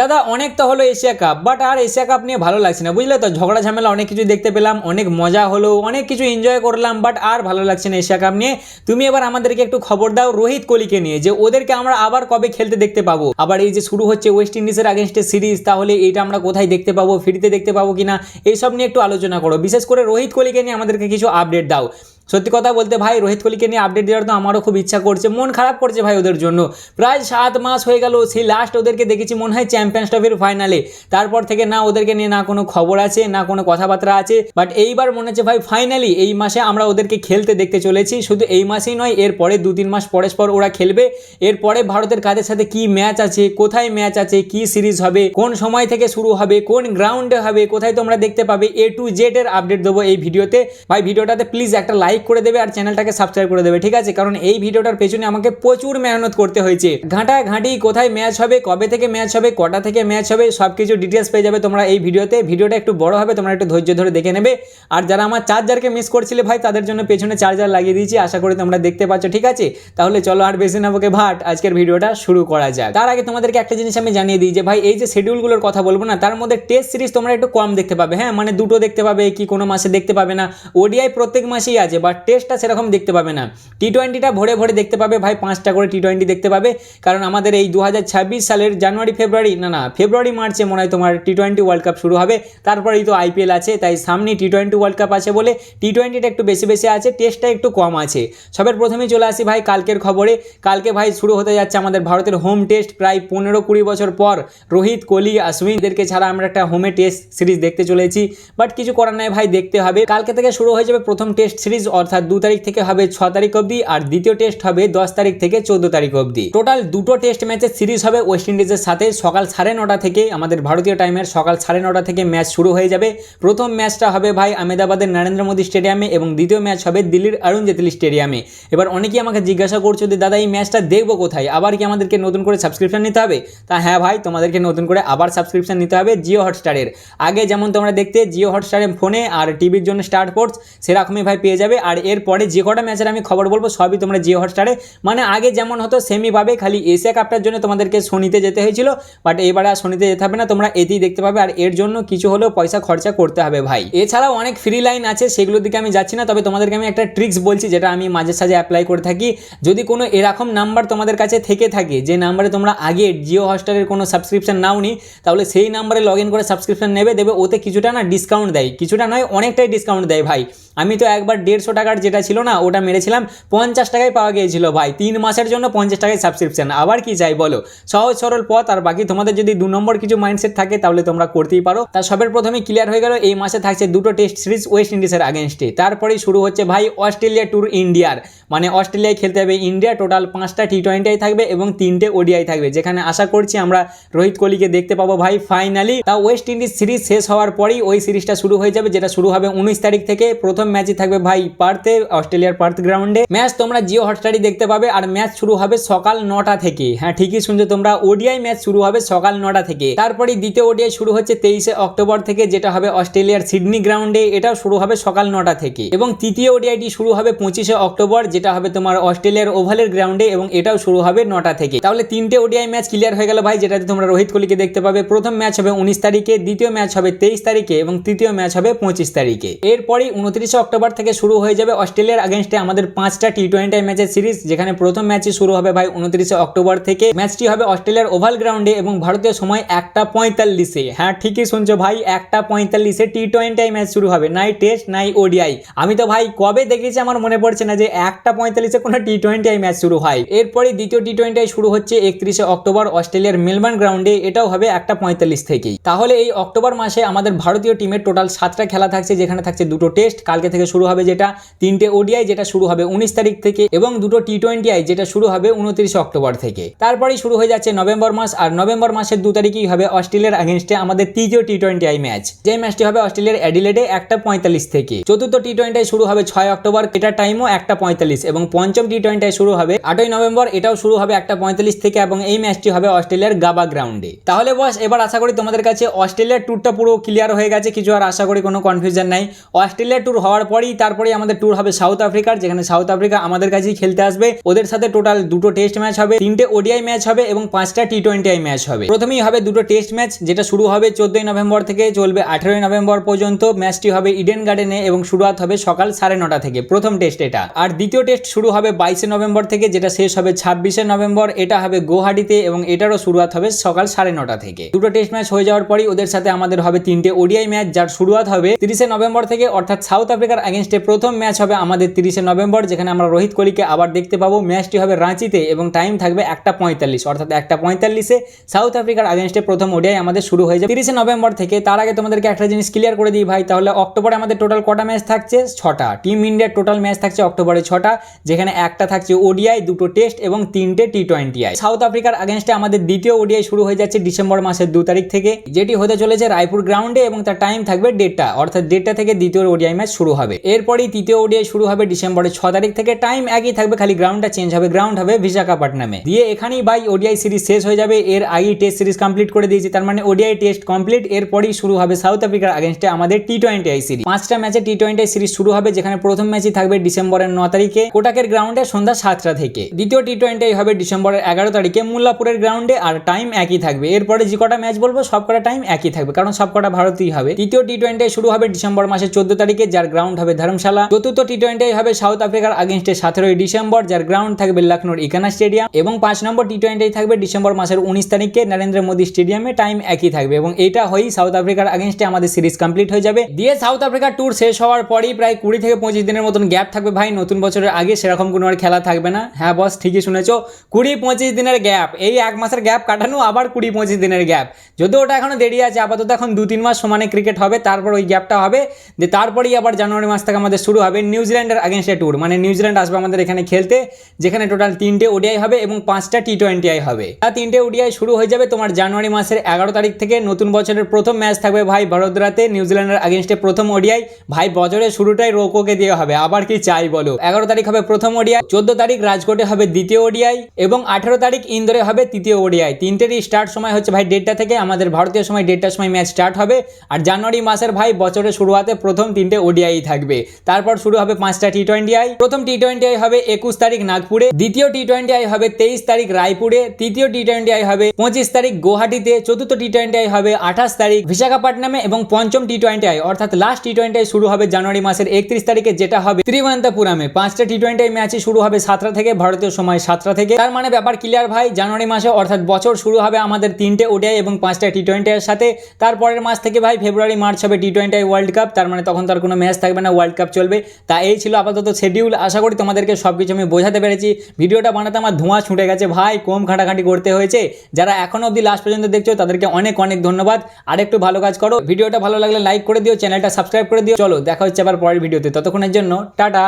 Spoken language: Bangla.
দাদা, অনেক তো হলো এশিয়া কাপ বাট আর এশিয়া কাপ নিয়ে ভালো লাগছে না, বুঝলে তো? ঝগড়া ঝামেলা অনেক কিছু দেখতে পেলাম, অনেক মজা হলো, অনেক কিছু এনজয় করলাম বাট আর ভালো লাগছে না এশিয়া কাপ নিয়ে। তুমি এবার আমাদেরকে একটু খবর দাও রোহিত কোহলিকে নিয়ে, যে ওদেরকে আমরা আবার কবে খেলতে দেখতে পাবো? আবার এই যে শুরু হচ্ছে ওয়েস্ট ইন্ডিজের আগেনস্টে সিরিজ তাহলে এইটা আমরা কোথায় দেখতে পাবো, ফ্রিতে দেখতে পাবো কিনা, এইসব নিয়ে একটু আলোচনা করো। বিশেষ করে রোহিত কোহলিকে নিয়ে আমাদেরকে কিছু আপডেট দাও। সত্যি কথা বলতে ভাই, রোহিত কোহলিকে নিয়ে আপডেট দেওয়ার তো আমারও খুব ইচ্ছা করছে। মন খারাপ করছে ভাই ওদের জন্য। প্রায় সাত মাস হয়ে গেল, সেই লাস্ট ওদেরকে দেখেছি মনে হয় চ্যাম্পিয়ন্স ট্রফির ফাইনালে তারপর থেকে না ওদেরকে নিয়ে না কোনো খবর আছে, না কোনো কথাবার্তা আছে। বাট এইবার মনে হচ্ছে ভাই ফাইনালি এই মাসে আমরা ওদেরকে খেলতে দেখতে চলেছি। শুধু এই মাসেই নয় এর পরে দু তিন মাস পরস্পর ওরা খেলবে। এরপরে ভারতের কাদের সাথে কি ম্যাচ আছে, কোথায় ম্যাচ আছে, কি সিরিজ হবে, কোন সময় থেকে শুরু হবে, কোন গ্রাউন্ডে হবে, কোথায় তোমরা দেখতে পাবে এ টু জেড এর আপডেট দেবো এই ভিডিওতে। ভাই, ভিডিওটাতে প্লিজ একটা লাইক করে দেবে আর চ্যানেলটাকে সাবস্ক্রাইব করে দেবে, ঠিক আছে? কারণ এই ভিডিওটার পেছনে আমাকে প্রচুর মেহনত করতে হয়েছে। ঘাঁটা ঘাঁটি কোথায় ম্যাচ হবে, কবে থেকে ম্যাচ হবে, কটা থেকে ম্যাচ হবে সব কিছু ডিটেলস পেয়ে যাবে তোমরা এই ভিডিওতে। ভিডিওটা একটু বড় হবে, তোমরা একটু ধৈর্য ধরে দেখে নেবে। আর যারা আমার চার্জারকে মিস করছিলে ভাই, তাদের জন্য পেছনে চার্জার লাগিয়ে দিয়েছি, আশা করি তোমরা দেখতে পাচ্ছ, ঠিক আছে? তাহলে চলো আর বেশি না বকে ভাট, আজকের ভিডিওটা শুরু করা যাক। তার আগে তোমাদেরকে একটা জিনিস আমি জানিয়ে দিই যে ভাই, এই যে শিডিউলগুলোর কথা বলব না, তার মধ্যে টেস্ট সিরিজ তোমরা একটু কম দেখতে পাবে। হ্যাঁ মানে দুটো দেখতে পাবে, কি কোনো মাসে দেখতে পাবে না। ওডিআই প্রত্যেক মাসেই আছে বাট টেস্টটা সেরকম দেখতে পাবে না। টি টোয়েন্টিটা ভরে ভরে দেখতে পাবে, ভাই পাঁচটা করে টি টোয়েন্টি দেখতে পাবে। কারণ আমাদের এই দু হাজার ছাব্বিশ সালের জানুয়ারি, ফেব্রুয়ারি, না না, ফেব্রুয়ারি, মার্চে মনে হয় তোমার টি টোয়েন্টি ওয়ার্ল্ড কাপ শুরু হবে। তারপরেই তো আইপিএল আছে, তাই সামনে টি টোয়েন্টি ওয়ার্ল্ড কাপ আছে বলে টি টোয়েন্টিটা একটু বেশি বেশি আছে টেস্টটা একটু কম আছে। সবের প্রথমেই চলে আসি ভাই কালকের খবরে। কালকে ভাই শুরু হতে যাচ্ছে আমাদের ভারতের হোম টেস্ট প্রায় পনেরো কুড়ি বছর পর। রোহিত, কোহলি অশ্বিনদেরকে ছাড়া আমরা একটা হোমে টেস্ট সিরিজ দেখতে চলেছি। বাট কিছু করার নাই ভাই, দেখতে হবে। কালকে থেকে শুরু হয়ে যাবে প্রথম টেস্ট সিরিজ অর্থাৎ দু তারিখ থেকে হবে ছ তারিখ অবধি আর দ্বিতীয় টেস্ট হবে দশ তারিখ থেকে চোদ্দ তারিখ অবধি। টোটাল দুটো টেস্ট ম্যাচের সিরিজ হবে ওয়েস্ট ইন্ডিজের সাথে। সকাল সাড়ে নটা থেকে আমাদের ভারতীয় টাইমের সকাল সাড়ে নটা থেকে ম্যাচ শুরু হয়ে যাবে। প্রথম ম্যাচটা হবে ভাই আহমেদাবাদের নরেন্দ্র মোদী স্টেডিয়ামে এবং দ্বিতীয় ম্যাচ হবে দিল্লির অরুণ জেটলি স্টেডিয়ামে এবার অনেকেই আমাকে জিজ্ঞাসা করছ যে, দাদা, এই ম্যাচটা দেখব কোথায়? আবার কি আমাদেরকে নতুন করে সাবস্ক্রিপশন নিতে হবে? তা হ্যাঁ ভাই, তোমাদেরকে নতুন করে আবার সাবস্ক্রিপশন নিতে হবে জিও হটস্টারের আগে যেমন তোমরা দেখতে জিও হটস্টারে ফোনে আর টিভির জন্য স্টার স্পোর্টস সেরকমই ভাই পেয়ে যাবে। আর এরপরে যে কটা ম্যাচের আমি খবর বলব, সবই তোমরা জিও হটস্টারে মানে আগে যেমন হতো সেমি পাবে খালি এশিয়া কাপটার জন্য তোমাদেরকে শনিতে যেতে হয়েছিল বাট এবারে আর শনিতে যেতে হবে না, তোমরা এতেই দেখতে পাবে। আর এর জন্য কিছু হলেও পয়সা খরচা করতে হবে ভাই। এছাড়াও অনেক ফ্রি লাইন আছে, সেগুলোর দিকে আমি যাচ্ছি না, তবে তোমাদেরকে আমি একটা ট্রিক্স বলছি, যেটা আমি মাঝে সাঝে অ্যাপ্লাই করে থাকি। যদি কোনো এরকম নাম্বার তোমাদের কাছে থেকে থাকে, যে নাম্বারে তোমরা আগে জিও হটস্টারের কোনো সাবস্ক্রিপশন নাও নি তাহলে সেই নাম্বারে লগ ইন করে সাবস্ক্রিপশন নেবে, দেবে, ওতে কিছুটা না ডিসকাউন্ট দেয়। কিছুটা নয়, অনেকটাই ডিসকাউন্ট দেয় ভাই। আমি তো একবার দেড়শো টাকার যেটা ছিল না, ওটা মেরেছিলাম, পঞ্চাশ টাকায় পাওয়া গিয়েছিল ভাই। তিন মাসের জন্য পঞ্চাশ টাকায় সাবস্ক্রিপশন আবার কি চাই বলো? সহজ, সরল পথ, আর বাকি তোমাদের যদি দু নম্বর কিছু মাইন্ডসেট থাকে, তাহলে তোমরা করতেই পারো। তার সবের প্রথমে ক্লিয়ার হয়ে গেল, এই মাসে থাকছে দুটো টেস্ট সিরিজ ওয়েস্ট ইন্ডিজের আগেনস্টে তারপরেই শুরু হচ্ছে ভাই অস্ট্রেলিয়া ট্যুর ইন্ডিয়ার মানে অস্ট্রেলিয়ায় খেলতে হবে ইন্ডিয়া টোটাল পাঁচটা টি টোয়েন্টিআই থাকবে এবং তিনটে ওডিআই থাকবে। যেখানে আশা করছি আমরা রোহিত কোহলিকে দেখতে পাবো ভাই ফাইনালি তা ওয়েস্ট ইন্ডিজ সিরিজ শেষ হওয়ার পরেই ওই সিরিজটা শুরু হয়ে যাবে, যেটা শুরু হবে উনিশ তারিখ থেকে। প্রথম ম্যাচই থাকবে ভাই পার্থে, অস্ট্রেলিয়ার পার্থ গ্রাউন্ডে। ম্যাচ তোমরা জিও হটস্টারই দেখতে পাবে আর ম্যাচ শুরু হবে সকাল নটা থেকে। হ্যাঁ ঠিকই শুনছো তোমরা, ওডিআই ম্যাচ শুরু হবে সকাল নটা থেকে। তারপরে দ্বিতীয় ওডিআই শুরু হচ্ছে তেইশে অক্টোবর থেকে, যেটা হবে অস্ট্রেলিয়ার সিডনি গ্রাউন্ডে, এটাও শুরু হবে সকাল নটা থেকে। এবং তৃতীয় ওডিআইটি শুরু হবে পঁচিশে অক্টোবর, যেটা হবে তোমার অস্ট্রেলিয়ার ওভালের গ্রাউন্ডে এবং এটাও শুরু হবে নটা থেকে। তাহলে তিনটে ওডিআই ম্যাচ ক্লিয়ার হয়ে গেল ভাই, যেটাতে তোমরা রোহিত কোহলিকে দেখতে পাবে। প্রথম ম্যাচ হবে উনিশ তারিখে, দ্বিতীয় ম্যাচ হবে তেইশ তারিখে এবং তৃতীয় ম্যাচ হবে পঁচিশ তারিখে। এরপরই উনত্রিশে অক্টোবর থেকে শুরু হয়ে যাবে অস্ট্রেলিয়ার আগেনস্টে আমাদের পাঁচটা টি টোয়েন্টি ম্যাচের সিরিজ যেখানে প্রথম ম্যাচই শুরু হবে ভাই উনত্রিশে অক্টোবর থেকে। ম্যাচটি হবে অস্ট্রেলিয়ার ওভাল গ্রাউন্ডে এবং ভারতীয় সময় একটা পঁয়তাল্লিশে। হ্যাঁ ঠিকই শুনছো ভাই, একটা পঁয়তাল্লিশে টি টোয়েন্টি ম্যাচ শুরু হবে। নাই টেস্ট নাই ওডিআই আমি তো ভাই কবে দেখেছি আমার মনে পড়ছে না যে একটা পঁয়তাল্লিশে কোনো টি টোয়েন্টি ম্যাচ শুরু হয়। এরপরে দ্বিতীয় টি টোয়েন্টি শুরু হচ্ছে একত্রিশে অক্টোবর অস্ট্রেলিয়ার মেলবার্ন গ্রাউন্ডে, এটাও হবে একটা পঁয়তাল্লিশ থেকেই। তাহলে এই অক্টোবর মাসে আমাদের ভারতীয় টিমের টোটাল সাতটা খেলা থাকছে, যেখানে থাকছে দুটো টেস্ট কালকে থেকে শুরু হবে যেটা। তিনটে ওডিআই যেটা শুরু হবে উনিশ তারিখ থেকে এবং দুটো টি টোয়েন্টি আই যেটা শুরু হবে উনত্রিশে অক্টোবর থেকে। তারপরেই শুরু হয়ে যাচ্ছে নভেম্বর মাস আর নভেম্বর মাসের দু তারিখেই হবে অস্ট্রেলিয়ার আগেনস্টে আমাদের তৃতীয় টি টোয়েন্টি আই ম্যাচ যে ম্যাচটি হবে অস্ট্রেলিয়ার অ্যাডিলেডে একটা পঁয়তাল্লিশ থেকে। চতুর্থ টি টোয়েন্টি শুরু হবে ছয় অক্টোবর এটার টাইমও একটা পঁয়তাল্লিশ এবং পঞ্চম টি টোয়েন্টি শুরু হবে আটই নভেম্বর, এটাও শুরু হবে একটা পঁয়তাল্লিশ থেকে এবং এই ম্যাচটি হবে অস্ট্রেলিয়ার গাবা গ্রাউন্ডে। তাহলে বস, এবার আশা করি তোমাদের কাছে অস্ট্রেলিয়ার ট্যুরটা পুরো ক্লিয়ার হয়ে গেছে, কিছু আর আশা করি কোনো কনফিউশন নাই। অস্ট্রেলিয়া ট্যুর হওয়ার পরেই তারপরে আমাদের আমাদের ট্যুর হবে সাউথ আফ্রিকার যেখানে সাউথ আফ্রিকা আমাদের কাছেই খেলতে আসবে। ওদের সাথে টোটাল দুটো টেস্ট ম্যাচ হবে, তিনটে ওডিআই ম্যাচ হবে এবং পাঁচটা টি টোয়েন্টি আই ম্যাচ হবে। প্রথমেই হবে দুটো টেস্ট ম্যাচ যেটা শুরু হবে চোদ্দই নভেম্বর থেকে, চলবে আঠেরোই নভেম্বর পর্যন্ত। ম্যাচটি হবে ইডেন গার্ডেনে এবং শুরুয়াত হবে সকাল সাড়ে নটা থেকে, প্রথম টেস্ট এটা। আর দ্বিতীয় টেস্ট শুরু হবে বাইশে নভেম্বর থেকে, যেটা শেষ হবে ছাব্বিশে নভেম্বর। এটা হবে গুয়াহাটিতে এবং এটারও শুরুয়াত হবে সকাল সাড়ে নটা থেকে। দুটো টেস্ট ম্যাচ হয়ে যাওয়ার পরই ওদের সাথে আমাদের হবে তিনটে ওডিআই ম্যাচ যার শুরুয়াত হবে তিরিশে নভেম্বর থেকে, অর্থাৎ সাউথ আফ্রিকার অ্যাগেনস্টে প্রথম ম্যাচ হবে আমাদের তিরিশে নভেম্বর, যেখানে আমরা রোহিত কোহলিকে আবার দেখতে পাবো। ম্যাচটি হবে রাঁচিতে এবং টাইম থাকবে একটা পঁয়তাল্লিশ। অর্থাৎ একটা পঁয়তাল্লিশে সাউথ আফ্রিকার আগেনস্টে প্রথম ওডিআই আমাদের শুরু হয়ে যাবে। তিরিশে নভেম্বর থেকে তার আগে তোমাদেরকে একটা জিনিস ক্লিয়ার করে দিই ভাই, তাহলে অক্টোবরে আমাদের টোটাল কটা ম্যাচ থাকছে? ছটা। টিম ইন্ডিয়ার টোটাল ম্যাচ থাকছে অক্টোবরে ছটা, যেখানে একটা থাকছে ওডিআই, দুটো টেস্ট এবং তিনটে টি টোয়েন্টি আই। সাউথ আফ্রিকার আগেনস্টে আমাদের দ্বিতীয় ওডিআই শুরু হয়ে যাচ্ছে ডিসেম্বর মাসের দু তারিখ থেকে। যেটি হতে চলেছে রায়পুর গ্রাউন্ডে এবং তার টাইম থাকবে ডেটটা অর্থাৎ ডেটটা থেকে দ্বিতীয় ওডিআই ম্যাচ শুরু হবে। এরপরই তৃতীয় ওডিআই শুরু হবে ডিসেম্বরের ছ তারিখ থেকে। টাইম একই থাকবে, খালি গ্রাউন্ডটা চেঞ্জ হবে। গ্রাউন্ড হবে বিশাখাপাটনামে দিয়ে এখানেই ভাই ওডিআই সিরিজ শেষ হয়ে যাবে। এর আগেই টেস্ট সিরিজ কমপ্লিট করে দিয়েছি। তার মানে ওডিআই টেস্ট কমপ্লিট এরপরই শুরু হবে সাউথ আফ্রিকার আগেনস্টে আমাদের টি টোয়েন্টি আই সিরিজ পাঁচটা ম্যাচে টি টোয়েন্টি সিরিজ শুরু হবে, যেখানে প্রথম ম্যাচই থাকবে ডিসেম্বরের ন তারিখে। কোটাকের গ্রাউন্ডে সন্ধ্যা সাতটা থেকে। দ্বিতীয় টি টোয়েন্টি হবে ডিসেম্বরের এগারো তারিখে মুল্লাপুরের গ্রাউন্ডে আর টাইম একই থাকবে। এরপরে যে কটা ম্যাচ বলব সব কটা টাইম একই থাকবে, কারণ সব কটা হবে। তৃতীয় টি টোয়েন্টি শুরু হবে ডিসেম্বর মাসের চোদ্দ তারিখে, যার গ্রাউন্ড হবে ধর্মশালা। চতুর্থ টি টোয়েন্টি হবে সাউথ আফ্রিকার আগেনস্টে সতেরোই ডিসেম্বর, যার গ্রাউন্ড থাকবে লখনৌর ইকানা স্টেডিয়াম এবং পাঁচ নম্বর টি টোয়েন্টি থাকবে ডিসেম্বর মাসের উনিশ তারিখে নরেন্দ্র মোদী স্টেডিয়ামে টাইম একই থাকবে এবং এটা হয়েই সাউথ আফ্রিকার আগেনস্টে আমাদের সিরিজ কমপ্লিট হয়ে যাবে। দিয়ে সাউথ আফ্রিকার ট্যুর শেষ হওয়ার পরেই প্রায় কুড়ি থেকে পঁচিশ দিনের মতন গ্যাপ থাকবে ভাই, নতুন বছরের আগে সেরকম কোনো আর খেলা থাকবে না। হ্যাঁ বস ঠিকই শুনেছো। কুড়ি পঁচিশ দিনের গ্যাপ এই এক মাসের গ্যাপ কাটানো আবার কুড়ি পঁচিশ দিনের গ্যাপ যদিও ওটা এখনও দেরি আছে, আপাতত এখন দু তিন মাস সমানে ক্রিকেট হবে, তারপর ওই গ্যাপটা হবে। যে তারপরেই আবার জানুয়ারি মাস থেকে আমাদের শুরু হবে নিউজিল্যান্ডের আগেনস্টে ট্যুর মানে নিউজিল্যান্ড আসবে আমাদের এখানে খেলতে, যেখানে টোটাল তিনটে ওডিআই হবে এবং পাঁচটা টি টোয়েন্টি আই হবে। আর তিনটে ওডিআই শুরু হয়ে যাবে তোমার জানুয়ারি মাসের এগারো তারিখ থেকে। নতুন বছরের প্রথম ম্যাচ থাকবে ভাই বড়োদরাতে নিউজিল্যান্ডের আগেনস্টে প্রথম ওডিআই। ভাই বছরের শুরুটাই রোকোকে দিয়ে হবে, আবার কি চাই বলো? এগারো তারিখ হবে প্রথম ওডিআই, চোদ্দ তারিখ রাজকোটে হবে দ্বিতীয় ওডিআই এবং আঠেরো তারিখ ইন্দোরে হবে তৃতীয় ওডিআই। তিনটেরই স্টার্ট সময় হচ্ছে ভাই ডেটটা থেকে, আমাদের ভারতীয় সময় ডেটটার সময় ম্যাচ স্টার্ট হবে। আর জানুয়ারি মাসের ভাই বছরের শুরুয়াতে প্রথম তিনটে ওডিআই থাকবে। তারপর শুরু হবে পাঁচটা টি টোয়েন্টি আই প্রথম টি টোয়েন্টি আই হবে একুশ তারিখ নাগপুরে দ্বিতীয় টি টোয়েন্টি আই হবে তেইশ তারিখ রায়পুরে তৃতীয় টি টোয়েন্টি আই হবে পঁচিশ তারিখ গুয়াহাটিতে চতুর্থ টি টোয়েন্টি আই হবে আঠাশ তারিখ বিশাখাপট্টনমে এবং পঞ্চম টি টোয়েন্টি আই অর্থাৎ লাস্ট টি টোয়েন্টি আই শুরু হবে জানুয়ারি মাসের একত্রিশ তারিখে যেটা হবে ত্রিবান্তপুরামে পাঁচটা টি টোয়েন্টি আই ম্যাচই শুরু হবে সাতটা থেকে ভারতীয় সময় সাতটা থেকে তার মানে ব্যাপার ক্লিয়ার ভাই জানুয়ারি মাসে অর্থাৎ বছর শুরু হবে আমাদের তিনটে ওডিআই এবং পাঁচটা টি টোয়েন্টি এর সাথে তারপরের মাস থেকে ভাই ফেব্রুয়ারি মার্চ হবে টি টোয়েন্টি ওয়ার্ল্ড কাপ তার মানে তখন তার কোনো ম্যাচ থাকবে না ওয়ার্ল্ড কাপ চলবে তা এই ছিল আপাতত শেডিউল আশা করি তোমাদেরকে সব কিছু আমি বোঝাতে পেরেছি। ভিডিওটা বানাতে আমার ধোঁয়া ছুটে গেছে। ভাই, কম খাটাখাটি করতে হয়েছে। যারা এখনও অবধি লাস্ট পর্যন্ত দেখছ, তাদেরকে অনেক অনেক ধন্যবাদ। আর একটু ভালো কাজ করো। ভিডিওটা ভালো লাগলে লাইক করে দিও চ্যানেলটা সাবস্ক্রাইব করে দিও। চলো, দেখা হচ্ছে আবার পরের ভিডিওতে। ততক্ষণের জন্য, টাটা!